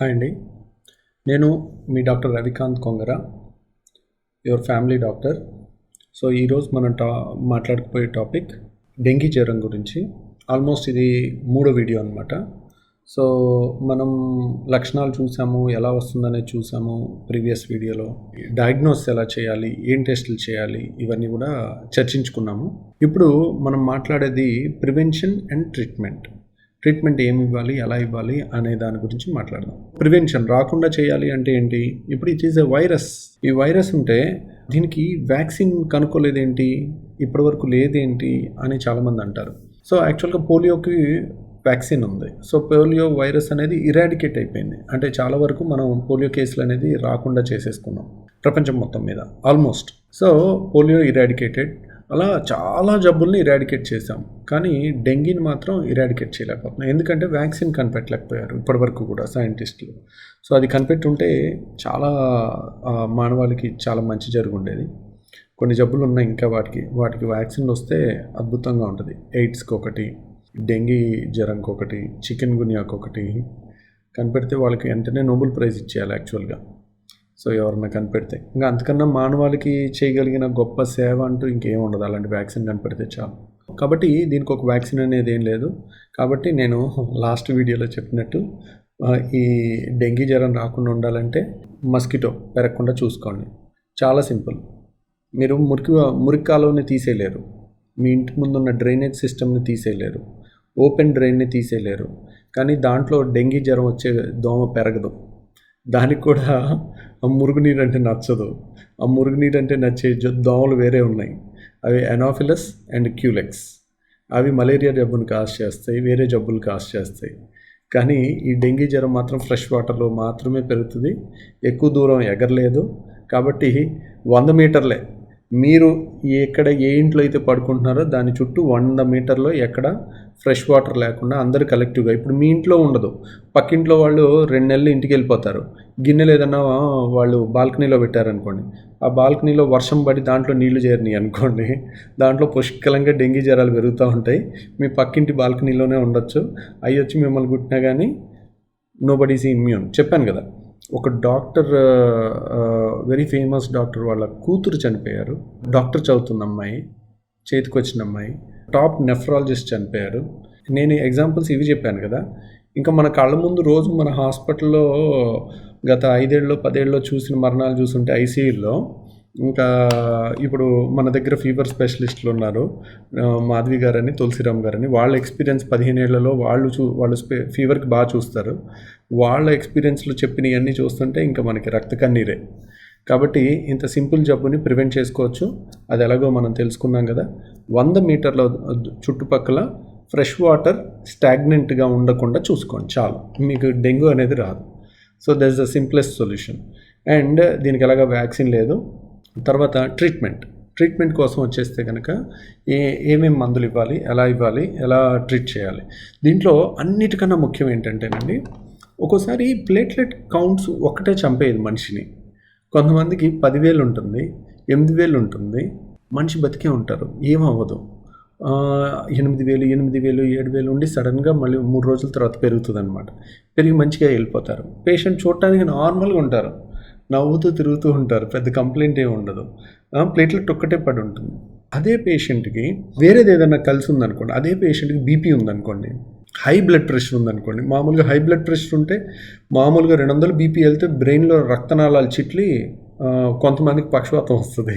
Hi అండి. నేను మీ doctor Ravikanth Kongara your family doctor. So ఈరోజు మనం టా మాట్లాడకపోయే టాపిక్ డెంగీ జ్వరం గురించి. ఆల్మోస్ట్ ఇది మూడో వీడియో అనమాట సో మనం లక్షణాలు చూసాము ఎలా వస్తుందనేది చూసాము ప్రీవియస్ వీడియోలో. డయాగ్నోస్ ఎలా చేయాలి ఏం టెస్టులు చేయాలి ఇవన్నీ కూడా చర్చించుకున్నాము. ఇప్పుడు మనం మాట్లాడేది ప్రివెన్షన్ అండ్ ట్రీట్మెంట్. ట్రీట్మెంట్ ఏమి ఇవ్వాలి ఎలా ఇవ్వాలి అనే దాని గురించి మాట్లాడదాం. ప్రివెన్షన్ రాకుండా చేయాలి అంటే ఏంటి? ఇప్పుడు ఇట్ ఈస్ ఎ వైరస్. ఈ వైరస్ ఉంటే దీనికి వ్యాక్సిన్ కనుక్కోలేదేంటి? ఇప్పటివరకు లేదేంటి? అని చాలామంది అంటారు. సో యాక్చువల్గా పోలియోకి వ్యాక్సిన్ ఉంది. సో పోలియో వైరస్ అనేది ఇరాడికేట్ అయిపోయింది. అంటే చాలా వరకు మనం పోలియో కేసులు అనేది రాకుండా చేసేసుకున్నాం. ప్రపంచం మొత్తం మీద. ఆల్మోస్ట్. So polio eradicated. అలా చాలా జబ్బుల్ని ఇరాడికేట్ చేసాం కానీ డెంగీని మాత్రం ఇరాడికేట్ చేయలేకపోతున్నాం. ఎందుకంటే వ్యాక్సిన్ కనిపెట్టలేకపోయారు ఇప్పటివరకు కూడా సైంటిస్టులు. సో అది కనిపెట్టుంటే చాలా మానవాళికి చాలా మంచి జరుగుండేది. కొన్ని జబ్బులు ఉన్నాయి ఇంకా వాటికి వాటికి వ్యాక్సిన్ వస్తే అద్భుతంగా ఉంటుంది. ఎయిడ్స్కి ఒకటి డెంగీ జ్వరంకి ఒకటి చికెన్ గునియాకి ఒకటి కనిపెడితే వాళ్ళకి వెంటనే నోబెల్ ప్రైజ్ ఇచ్చేయాలి యాక్చువల్గా. సో ఎవరన్నా కనిపెడితే. ఇంకా అంతకన్నా మానవాళికి చేయగలిగిన గొప్ప సేవ అంటూ ఇంకేం ఉండదు. అలాంటి వ్యాక్సిన్ కనిపెడితే చాలు. కాబట్టి దీనికి ఒక వ్యాక్సిన్ అనేది ఏం లేదు. కాబట్టి నేను లాస్ట్ వీడియోలో చెప్పినట్టు ఈ డెంగీ జ్వరం రాకుండా ఉండాలంటే మస్కిటో పెరగకుండా చూసుకోండి. చాలా సింపుల్. మీరు మురికి మురికి కాలువని తీసేయలేరు. మీ ఇంటి ముందున్న డ్రైనేజ్ సిస్టమ్ని తీసేయలేరు. ఓపెన్ డ్రైన్ని తీసేయలేరు. కానీ దాంట్లో డెంగీ జ్వరం వచ్చే దోమ పెరగదు. దానికి కూడా ఆ మురుగునీరు అంటే నచ్చదు. ఆ మురుగునీరు అంటే నచ్చే దోమలు వేరే ఉన్నాయి. అవి ఎనాఫిలస్ అండ్ క్యూలెక్స్ అవి మలేరియా జబ్బును కాస్ చేస్తాయి వేరే జబ్బులు కాస్ చేస్తాయి. కానీ ఈ డెంగీ జ్వరం మాత్రం ఫ్రెష్ వాటర్లో మాత్రమే పెరుగుతుంది. ఎక్కువ దూరం ఎగరలేదు. కాబట్టి వంద మీటర్లే మీరు ఎక్కడ ఏ ఇంట్లో అయితే పడుకుంటున్నారో దాని చుట్టూ వంద మీటర్లో ఎక్కడ ఫ్రెష్ వాటర్ లేకుండా అందరు కలెక్టివ్గా. ఇప్పుడు మీ ఇంట్లో ఉండదు. పక్కింట్లో వాళ్ళు రెండు నెలలు ఇంటికి వెళ్ళిపోతారు. గిన్నెలు ఏదన్నా వాళ్ళు బాల్కనీలో పెట్టారనుకోండి. ఆ బాల్కనీలో వర్షం పడి దాంట్లో నీళ్ళు చేరినాయి అనుకోండి. దాంట్లో పుష్కలంగా డెంగీ జ్వరాలు పెరుగుతూ ఉంటాయి. మీ పక్కింటి బాల్కనీలోనే ఉండొచ్చు. అవి వచ్చి మిమ్మల్ని కుట్టినా కానీ నో బడీస్ ఇమ్యూన్ చెప్పాను కదా. ఒక డాక్టర్ వెరీ ఫేమస్ డాక్టర్ వాళ్ళ కూతురు చనిపోయారు. డాక్టర్ చదువుతున్న అమ్మాయి చేతికి వచ్చిన అమ్మాయి టాప్ నెఫ్రాలజిస్ట్ చనిపోయారు. నేను ఎగ్జాంపుల్స్ ఇవి చెప్పాను కదా. ఇంకా మన కళ్ళ ముందు రోజు మన హాస్పిటల్లో గత ఐదేళ్ళలో పదేళ్ళలో చూసిన మరణాలు చూస్తుంటే ఐసీయూలో ఇంకా ఇప్పుడు మన దగ్గర ఫీవర్ స్పెషలిస్టులు ఉన్నారు మాధవి గారని తులసిరామ్ గారని. వాళ్ళ ఎక్స్పీరియన్స్ పదిహేనేళ్ళలో వాళ్ళు చూ వాళ్ళు స్పె ఫీవర్కి బాగా చూస్తారు. వాళ్ళ ఎక్స్పీరియన్స్లో చెప్పినవన్నీ చూస్తుంటే ఇంకా మనకి రక్త కన్నీరే. కాబట్టి ఇంత సింపుల్ జబ్బుని ప్రివెంట్ చేసుకోవచ్చు. అది ఎలాగో మనం తెలుసుకున్నాం కదా. వంద మీటర్ల చుట్టుపక్కల ఫ్రెష్ వాటర్ స్టాగ్నెంట్గా ఉండకుండా చూసుకోండి చాలు. మీకు డెంగ్యూ అనేది రాదు. So that is the simplest solution and దీనికి ఎలాగ వ్యాక్సిన్ లేదు. తర్వాత ట్రీట్మెంట్ ట్రీట్మెంట్ కోసం వచ్చేస్తే కనుక ఏ ఏమేమి మందులు ఇవ్వాలి ఎలా ఇవ్వాలి ఎలా ట్రీట్ చేయాలి? దీంట్లో అన్నిటికన్నా ముఖ్యం ఏంటంటేనండి ఒక్కోసారి ప్లేట్లెట్ కౌంట్స్ ఒక్కటే చంపేది మనిషిని. కొంతమందికి పదివేలు ఉంటుంది ఎనిమిది వేలు ఉంటుంది మనిషి బతికే ఉంటారు ఏమవ్వదు. ఎనిమిది వేలు ఎనిమిది వేలు ఏడు వేలు ఉండి సడన్గా మళ్ళీ మూడు రోజుల తర్వాత పెరుగుతుంది అనమాట పెరిగి మంచిగా వెళ్ళిపోతారు. పేషెంట్ చూడటానికి నార్మల్గా ఉంటారు. నవ్వుతూ తిరుగుతూ ఉంటారు. పెద్ద కంప్లైంట్ ఏమి ఉండదు. ప్లేట్లెట్ ఒక్కటే పడి ఉంటుంది. అదే పేషెంట్కి వేరేది ఏదైనా కలిసి ఉందనుకోండి అదే పేషెంట్కి బీపీ ఉందనుకోండి హై బ్లడ్ ప్రెషర్ ఉందనుకోండి మామూలుగా హై బ్లడ్ ప్రెషర్ ఉంటే మామూలుగా రెండు వందలు బీపీ వెళ్తే బ్రెయిన్లో రక్తనాళాలు చిట్లి కొంతమందికి పక్షవాతం వస్తుంది.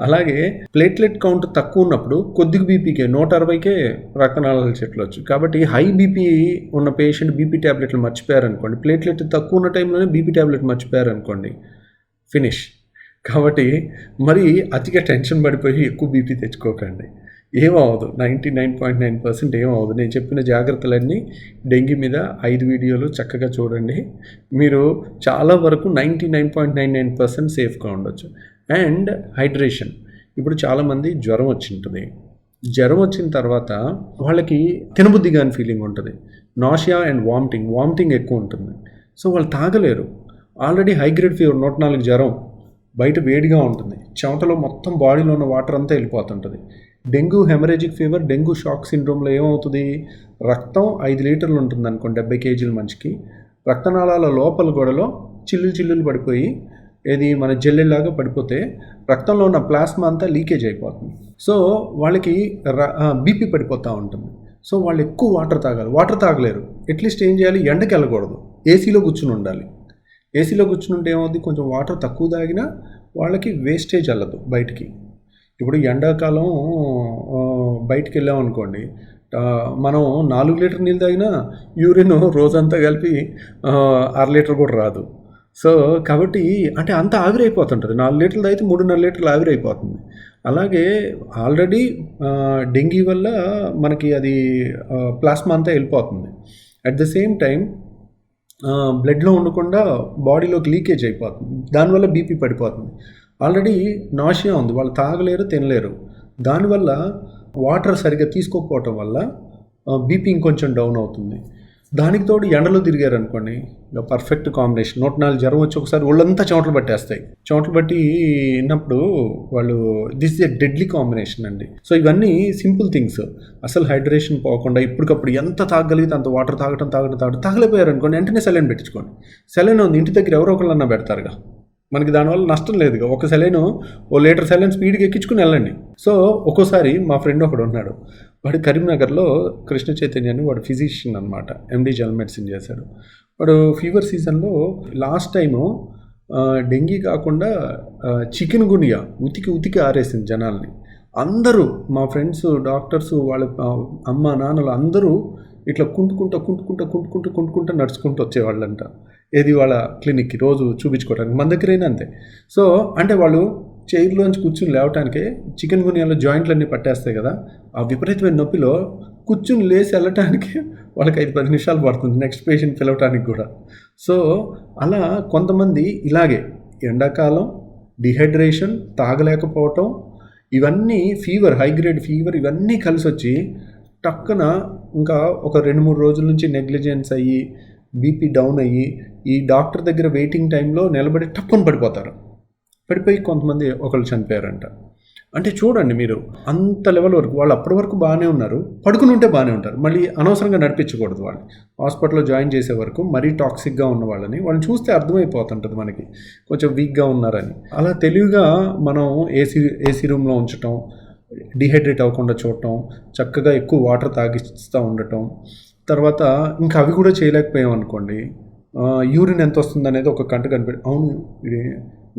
అలాగే ప్లేట్లెట్ కౌంట్ తక్కువ ఉన్నప్పుడు కొద్దిగా బీపీకే నూట అరవైకే రక్తనాళాలు చెట్లొచ్చు కాబట్టి హై బీపీ ఉన్న పేషెంట్ బీపీ ట్యాబ్లెట్లు మర్చిపోయారనుకోండి. ప్లేట్లెట్ తక్కువ ఉన్న టైంలోనే బీపీ ట్యాబ్లెట్ మర్చిపోయారనుకోండి. ఫినిష్. కాబట్టి మరి అతిగా టెన్షన్ పడిపోయి ఎక్కువ బీపీ తెచ్చుకోకండి. ఏమవదు ninety nine point nine percent ఏమవదు నేను చెప్పిన జాగ్రత్తలన్నీ డెంగ్యూ మీద ఐదు వీడియోలు చక్కగా చూడండి. మీరు చాలా వరకు ninety nine point nine nine percent సేఫ్గా ఉండొచ్చు. And hydration. ఇప్పుడు చాలామంది జ్వరం వచ్చి ఉంటుంది జ్వరం వచ్చిన తర్వాత వాళ్ళకి తినబుద్ధి కాని ఫీలింగ్ ఉంటుంది. Nausea and vomiting. వామిటింగ్ ఎక్కువ ఉంటుంది. సో వాళ్ళు తాగలేరు. ఆల్రెడీ హైగ్రేడ్ ఫీవర్ నూట నాలుగు జ్వరం బయట వేడిగా ఉంటుంది. చెమటలో మొత్తం బాడీలో ఉన్న వాటర్ అంతా వెళ్ళిపోతుంటుంది. Dengue haemorrhagic fever dengue shock సిండ్రోమ్లో ఏమవుతుంది? రక్తం ఐదు లీటర్లు ఉంటుంది అనుకోండి డెబ్బై కేజీల మనిషికి. రక్తనాళాల లోపల గోడలో చిల్లులు చిల్లులు పడిపోయి ఏది మన జల్లెల్లాగా పడిపోతే రక్తంలో ఉన్న ప్లాస్మా అంతా లీకేజ్ అయిపోతుంది. సో వాళ్ళకి బీపీ పడిపోతూ ఉంటుంది. సో వాళ్ళు ఎక్కువ వాటర్ తాగాలి. వాటర్ తాగలేరు. అట్లీస్ట్ ఏం చేయాలి? ఎండకి వెళ్ళకూడదు. ఏసీలో కూర్చుని ఉండాలి. ఏసీలో కూర్చుని ఉంటే ఏమవుతుంది కొంచెం వాటర్ తక్కువ తాగినా వాళ్ళకి వేస్టేజ్ వెళ్ళదు బయటికి. ఇప్పుడు ఎండాకాలం బయటికి వెళ్ళాం అనుకోండి మనం నాలుగు లీటర్ నీళ్ళు తాగినా యూరిన్ రోజంతా కలిపి అర లీటర్ కూడా రాదు. సో కాబట్టి అంటే అంత ఆవిరైపోతుంటుంది. నాలుగు లీటర్లు అయితే మూడున్నర లీటర్లు ఆవిరైపోతుంది. అలాగే ఆల్రెడీ డెంగీ వల్ల మనకి అది ప్లాస్మా అంతా వెళ్ళిపోతుంది. అట్ ద సేమ్ టైం బ్లడ్లో ఉండకుండా బాడీలోకి లీకేజ్ అయిపోతుంది. దానివల్ల బీపీ పడిపోతుంది. ఆల్రెడీ నాషియా ఉంది. వాళ్ళు తాగలేరు తినలేరు. దానివల్ల వాటర్ సరిగ్గా తీసుకోకపోవటం వల్ల బీపీ ఇంకొంచెం డౌన్ అవుతుంది. దానికి తోడు ఎండలో తిరిగారు అనుకోండి ఇంకా పర్ఫెక్ట్ కాంబినేషన్ నూట నాలుగు జ్వరం వచ్చి ఒకసారి ఒళ్ళంతా చెమటలు పట్టేస్తాయి. చెమటలు పట్టి విన్నప్పుడు వాళ్ళు this is a deadly combination అండి. సో ఇవన్నీ సింపుల్ థింగ్స్ అసలు హైడ్రేషన్ పోకుండా ఇప్పటికప్పుడు ఎంత తాగలిగితే అంత వాటర్ తాగటం తాగటం తాగటం. తాగలేకపోయారు అనుకోండి వెంటనే సెలైన్ పెట్టించుకోండి. సెలైన్ ఉంది ఇంటి దగ్గర ఎవరో ఒకళ్ళన్నా పెడతారుగా. మనకి దానివల్ల నష్టం లేదుగా ఒక సెలైన్ ఓ లీటర్ సెలైన్ స్పీడ్గా ఎక్కించుకుని వెళ్ళండి. సో ఒక్కోసారి మా ఫ్రెండ్ ఒకడు ఉన్నాడు. వాడు కరీంనగర్లో కృష్ణ చైతన్య అని వాడు ఫిజిషియన్ అనమాట ఎండి జనరల్ మెడిసిన్ చేశాడు. వాడు ఫీవర్ సీజన్లో లాస్ట్ టైము డెంగీ కాకుండా చికెన్ గునియా ఉతికి ఉతికి ఆరేసింది జనాల్ని. అందరూ మా ఫ్రెండ్స్ డాక్టర్స్ వాళ్ళ అమ్మ నాన్నలు అందరూ ఇట్లా కుంటుకుంటా కుంటుకుంటా కుంటుకుంటూ కుంటుకుంటా నడుచుకుంటూ వచ్చేవాళ్ళంట. ఏది వాళ్ళ క్లినిక్కి రోజు చూపించుకోవడానికి మన దగ్గరైనా అంతే. సో అంటే వాళ్ళు చైర్లోంచి కూర్చుని లేవటానికే చికెన్ గునియాలో జాయింట్లన్నీ పట్టేస్తాయి కదా ఆ విపరీతమైన నొప్పిలో కూర్చుని లేచి వెళ్ళటానికి వాళ్ళకి ఐదు పది నిమిషాలు పడుతుంది నెక్స్ట్ పేషెంట్ పిలవటానికి కూడా. సో అలా కొంతమంది ఇలాగే ఎండాకాలం డిహైడ్రేషన్ తాగలేకపోవటం ఇవన్నీ ఫీవర్ హై గ్రేడ్ ఫీవర్ ఇవన్నీ కలిసి వచ్చి టక్కున ఇంకా ఒక రెండు మూడు రోజుల నుంచి నెగ్లిజెన్స్ అయ్యి బీపీ డౌన్ అయ్యి ఈ డాక్టర్ దగ్గర వెయిటింగ్ టైంలో నిలబడి టప్పుని పడిపోతారు. పడిపోయి కొంతమంది ఒకళ్ళు చనిపోయారంట. అంటే చూడండి మీరు అంత లెవెల్ వరకు వాళ్ళు అప్పటి వరకు బాగానే ఉన్నారు పడుకుని ఉంటే బాగానే ఉంటారు. మళ్ళీ అనవసరంగా నడిపించకూడదు వాళ్ళని. హాస్పిటల్లో జాయిన్ చేసే వరకు మరీ టాక్సిక్గా ఉన్న వాళ్ళని వాళ్ళని చూస్తే అర్థమైపోతుంటుంది మనకి. కొంచెం వీక్గా ఉన్నారని. అలా తెలివిగా మనం ఏసీ ఏసీ రూమ్లో ఉంచటం డిహైడ్రేట్ అవ్వకుండా చూడటం చక్కగా ఎక్కువ వాటర్ తాగిస్తూ ఉండటం తర్వాత ఇంకా అవి కూడా చేయలేకపోయాం అనుకోండి యూరిన్ ఎంత వస్తుంది అనేది ఒక కంట కనిపెట్టి అవును ఇది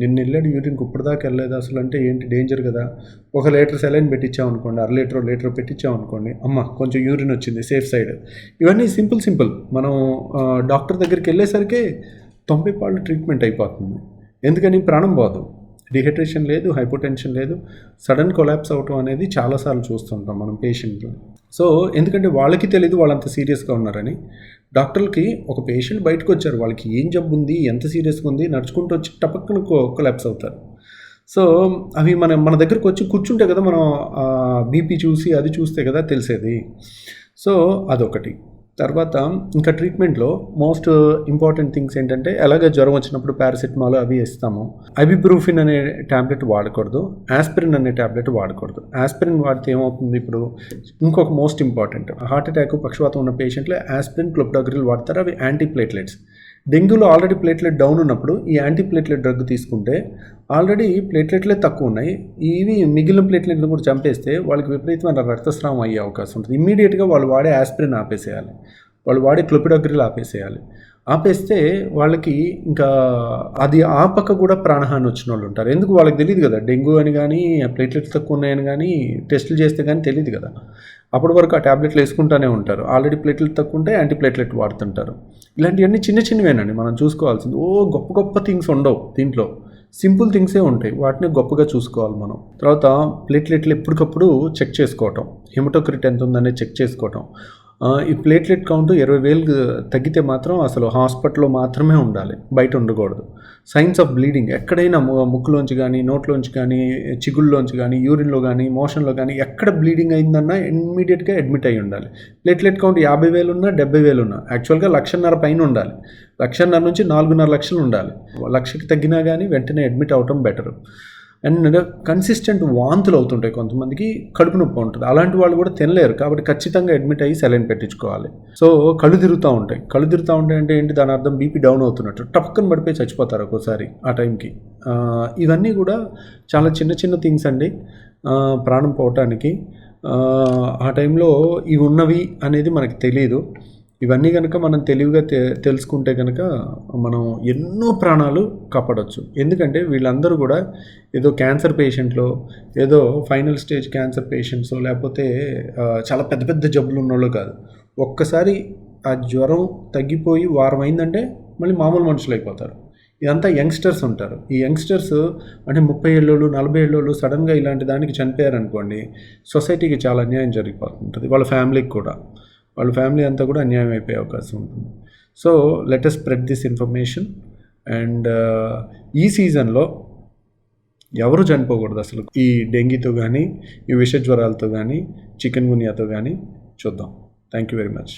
నిన్న వెళ్ళాడు యూరిన్కి ఇప్పటిదాకా వెళ్ళలేదు. అసలు అంటే ఏంటి డేంజర్ కదా. ఒక లీటర్ సెలైన్ పెట్టించాం అనుకోండి అర లీటర్ లీటర్ పెట్టించాం అనుకోండి అమ్మ కొంచెం యూరిన్ వచ్చింది సేఫ్ సైడ్. ఇవన్నీ సింపుల్ సింపుల్. మనం డాక్టర్ దగ్గరికి వెళ్ళేసరికి తొంభై పాళ్ళు ట్రీట్మెంట్ అయిపోతుంది. ఎందుకని ప్రాణం పోదు. డిహైడ్రేషన్ లేదు హైపోటెన్షన్ లేదు. సడన్ కొలాప్స్ అవటం అనేది చాలాసార్లు చూస్తుంటాం మనం పేషెంట్లు. సో ఎందుకంటే వాళ్ళకి తెలియదు వాళ్ళంత సీరియస్గా ఉన్నారని. డాక్టర్లకి ఒక పేషెంట్ బయటకు వచ్చారు. వాళ్ళకి ఏం జబ్బు ఉంది ఎంత సీరియస్గా ఉంది నడుచుకుంటూ వచ్చి టపక్కన కొలాప్స్ అవుతారు. సో అవి మన మన దగ్గరకు వచ్చి కూర్చుంటే కదా మనం బీపీ చూసి అది చూస్తే కదా తెలిసేది. సో అదొకటి. తర్వాత ఇంకా ట్రీట్మెంట్లో మోస్ట్ ఇంపార్టెంట్ థింగ్స్ ఏంటంటే ఎలాగ జ్వరం వచ్చినప్పుడు పారాసెటమాల్ అవి ఇస్తాము ఐబిబ్రూఫిన్ అనే ట్యాబ్లెట్ వాడకూడదు. ఆస్పిరిన్ అనే ట్యాబ్లెట్ వాడకూడదు. ఆస్పిరిన్ వాడితే ఏమవుతుంది ఇప్పుడు? ఇంకొక మోస్ట్ ఇంపార్టెంట్. హార్ట్ అటాక్ పక్షవాతం ఉన్న పేషెంట్లు ఆస్పిరిన్ క్లొప్డాగ్రిల్ వాడతారు. అవి యాంటీప్లేట్లెట్స్ డెంగ్యూలో ఆల్రెడీ ప్లేట్లెట్ డౌన్ ఉన్నప్పుడు ఈ యాంటీ ప్లేట్లెట్ డ్రగ్ తీసుకుంటే ఆల్రెడీ ప్లేట్లెట్లే తక్కువ ఉన్నాయి. ఇవి మిగిలిన ప్లేట్లెట్లు కూడా చంపేస్తే వాళ్ళకి విపరీతమైన రక్తస్రావం అయ్యే అవకాశం ఉంటుంది. ఇమ్మీడియట్గా వాళ్ళు వాడే ఆస్పిరిన్ ఆపేసేయాలి. వాళ్ళు వాడే క్లోపిడోగ్రిల్ ఆపేసేయాలి. ఆపేస్తే వాళ్ళకి ఇంకా అది ఆపక కూడా ప్రాణహాని వచ్చిన వాళ్ళు ఉంటారు. ఎందుకు? వాళ్ళకి తెలియదు కదా. డెంగ్యూ అని కానీ ప్లేట్లెట్స్ తక్కువ ఉన్నాయని కానీ టెస్టులు చేస్తే కానీ తెలియదు కదా. అప్పటి వరకు ఆ ట్యాబ్లెట్లు వేసుకుంటూనే ఉంటారు. ఆల్రెడీ ప్లేట్లెట్ తక్కువ ఉంటే యాంటీ ప్లేట్లెట్ వాడుతుంటారు. ఇలాంటివన్నీ చిన్న చిన్నవేనండి. మనం చూసుకోవాల్సింది. ఓ గొప్ప గొప్ప థింగ్స్ ఉండవు దీంట్లో. సింపుల్ థింగ్సే ఉంటాయి. వాటిని గొప్పగా చూసుకోవాలి మనం. తర్వాత ప్లేట్లెట్లు ఎప్పటికప్పుడు చెక్ చేసుకోవటం. హిమటోక్రిట్ ఎంత ఉందనేది చెక్ చేసుకోవటం. ఈ ప్లేట్లెట్ కౌంట్ ఇరవై వేలు తగ్గితే మాత్రం అసలు హాస్పిటల్లో మాత్రమే ఉండాలి బయట ఉండకూడదు. సైన్స్ ఆఫ్ బ్లీడింగ్ ఎక్కడైనా ముక్కులోంచి కానీ నోట్లోంచి కానీ చిగుళ్ళలోంచి కానీ యూరిన్లో కానీ మోషన్లో కానీ ఎక్కడ బ్లీడింగ్ అయిందన్నా ఇమ్మీడియట్గా అడ్మిట్ అయి ఉండాలి. ప్లేట్లెట్ కౌంట్ యాభై వేలు ఉన్నా డెబ్బై వేలు ఉన్నా యాక్చువల్గా లక్షన్నర పైన ఉండాలి. లక్షన్నర నుంచి నాలుగున్నర లక్షలు ఉండాలి. లక్షకి తగ్గినా కానీ వెంటనే అడ్మిట్ అవటం బెటరు అండ్ కన్సిస్టెంట్ వాంతులు అవుతుంటాయి కొంతమందికి కడుపు నొప్పి ఉంటుంది. అలాంటి వాళ్ళు కూడా తినలేరు కాబట్టి ఖచ్చితంగా అడ్మిట్ అయ్యి సెలైన్ పెట్టించుకోవాలి. సో కళ్ళు తిరుగుతూ ఉంటాయి. కళ్ళు తిరుగుతూ ఉంటాయి అంటే ఏంటి? దాని అర్థం బీపీ డౌన్ అవుతున్నట్టు. టపక్కన పడిపోయి చచ్చిపోతారు ఒక్కోసారి ఆ టైంకి. ఇవన్నీ కూడా చాలా చిన్న చిన్న థింగ్స్ అండి. ప్రాణం పోవటానికి. ఆ, ఆ టైంలో ఇవి ఉన్నవి అనేది మనకి తెలియదు ఇవన్నీ కనుక మనం తెలివిగా తె తెలుసుకుంటే కనుక మనం ఎన్నో ప్రాణాలు కాపాడవచ్చు ఎందుకంటే వీళ్ళందరూ కూడా ఏదో క్యాన్సర్ పేషెంట్లో ఏదో ఫైనల్ స్టేజ్ క్యాన్సర్ పేషెంట్స్ లేకపోతే చాలా పెద్ద పెద్ద జబ్బులు ఉన్నోళ్ళు కాదు. ఒక్కసారి ఆ జ్వరం తగ్గిపోయి వారం అయిందంటే మళ్ళీ మామూలు మనుషులు అయిపోతారు. ఇదంతా యంగ్స్టర్స్ ఉంటారు. ఈ యంగ్స్టర్స్ అంటే ముప్పై ఏళ్ళోళ్ళు నలభై ఏళ్ళోళ్ళు సడన్గా ఇలాంటి దానికి చనిపోయారనుకోండి సొసైటీకి చాలా అన్యాయం జరిగిపోతుంటుంది వాళ్ళ ఫ్యామిలీకి కూడా. వాళ్ళ ఫ్యామిలీ అంతా కూడా అన్యాయం అయిపోయే అవకాశం ఉంటుంది. So let us spread this information and ఈ సీజన్లో ఎవరు చనిపోకూడదు అసలు? ఈ డెంగీతో కానీ ఈ విష జ్వరాలతో కానీ చికెన్ గునియాతో కానీ చూద్దాం. Thank you very much